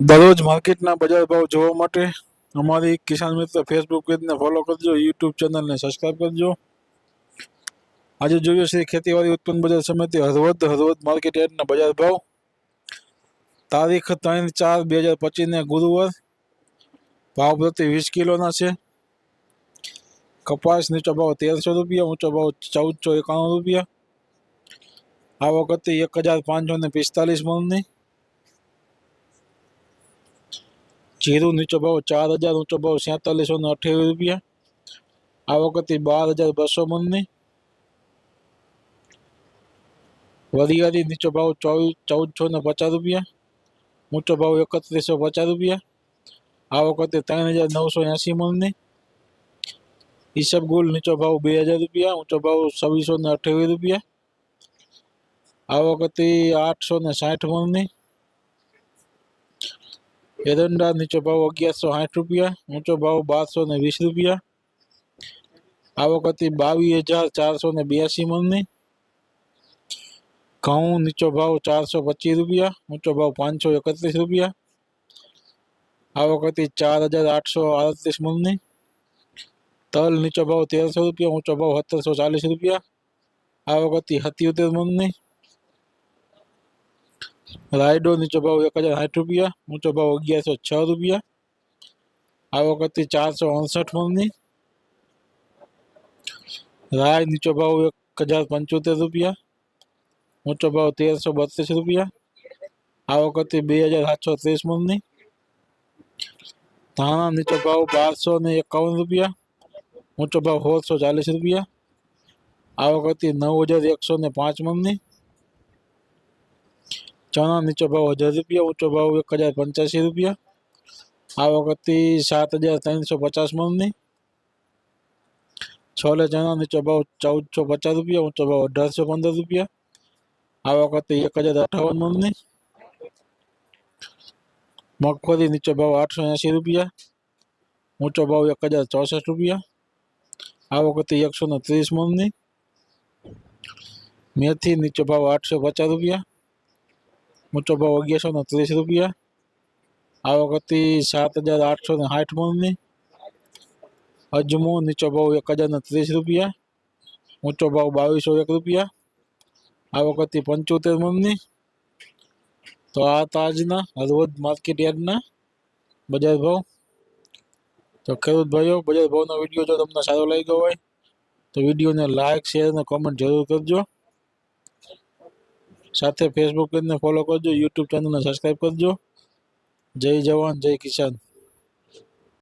દરરોજ માર્કેટના બજાર ભાવ જોવા માટે અમારી કિસાન મિત્ર ફેસબુક પેજને ફોલો કરજો યુટ્યુબ ચેનલને સબસ્ક્રાઈબ કરજો. આજે જોઈએ છે ખેતીવાડી ઉત્પન્ન બજાર સમિતિ હળવદ હળવદ માર્કેટ યાર્ડના બજાર ભાવ. તારીખ ત્રણ ચાર બે હજાર પચીસને ગુરુવાર. ભાવ પ્રતિ વીસ કિલોના છે. કપાસ નીચો ભાવ તેરસો રૂપિયા, ઊંચો ભાવ ચૌદસો એકાણું રૂપિયા. આ વખતે એક હજાર પાંચસો ને પિસ્તાલીસ મણની. જીરું નીચો ભાવ ચાર હજાર ઊંચો ભાવ સેતાલીસો ને અઠ્યાવીસ રૂપિયા આ વખતે બાર હજાર બસો મણની વરિયાળી નીચો ભાવ ચોવીસ ચૌદસો ને પચાસ રૂપિયા ઊંચો ભાવ એકત્રીસો પચાસ રૂપિયા આ વખતે ત્રણ હજાર નવસો એંસી મણની ઈસબગુલ નીચો ભાવ બે હજાર રૂપિયા ઊંચો ભાવ છવ્વીસો ને અઠ્યાવીસ રૂપિયા આ વખતે આઠસો ને સાઠ મણની એરંડા નીચો ભાવ અગિયારસો સાઠ રૂપિયા ઊંચો ભાવ બારસો ને વીસ રૂપિયા આ વખતે બાવીસ હજાર ચારસો ને બ્યાસી મણની ઘઉં નીચો ભાવ ચારસો પચીસ રૂપિયા ઊંચો ભાવ પાંચસો એકત્રીસ રૂપિયા આ વખતે ચાર હજાર આઠસો આડત્રીસ મણની તલ નીચો ભાવ તેરસો રૂપિયા ઊંચો ભાવ સત્તરસો ચાલીસ રૂપિયા આ વખતે સત્યોતેર મણની રાયડો નીચો ભાવ એક હજાર સાઠ રૂપિયા ઊંચો ભાવ અગિયારસો છ રૂપિયા આ વખતે ચારસો અડસઠ મણની રાય નીચો ભાવ એક હજાર પંચોતેર રૂપિયા ઊંચો ભાવ તેરસો બત્રીસ રૂપિયા આ વખતે બે હજાર સાતસો ત્રીસ મણની ધાણા નીચો ભાવ બારસો ને એકાવન રૂપિયા ઊંચો ભાવ સોળસો ચાલીસ રૂપિયા આ વખતે નવ હજાર એકસો ને પાંચ મણની ચણા નીચો ભાવ હજાર રૂપિયા ઊંચો ભાવ એક હજાર પંચ્યાસી રૂપિયા આ વખતે સાત હજાર ત્રણસો પચાસ મણની છોલે ચણા નીચો ભાવ ચૌદસો પચાસ રૂપિયા ઊંચો ભાવ અઢારસો પંદર રૂપિયા આ વખતે એક હજાર અઠાવન મણની મગફળી નીચો ભાવ આઠસો એંસી રૂપિયા ઊંચો ભાવ એક હજાર ચોસઠ રૂપિયા આ વખતે એકસો ને ત્રીસ મણની મેથી નીચો ભાવ આઠસો પચાસ રૂપિયા ઊંચો ભાવ અગિયારસો ને ત્રીસ રૂપિયા. આ વખતે સાત હજાર આઠસો ને સાઠ મણની. અજમો નીચો ભાવ એક હજાર ને ત્રીસ રૂપિયા. ઊંચો ભાવ બાવીસો એક રૂપિયા. આ વખતે પંચોતેર મણની. તો આ તાજના હળવદ માર્કેટ યાર્ડના બજાર ભાવ. તો ખેડૂત ભાઈઓ, બજાર ભાવનો વીડિયો જો તમને સારો લાગ્યો હોય, તો વિડીયોને લાઇક શેર અને કોમેન્ટ જરૂર કરજો. સાથે ફેસબુક પેજને ફોલો કરજો યુટ્યુબ ચેનલને સબસ્ક્રાઈબ કરજો. જય જવાન જય કિસાન.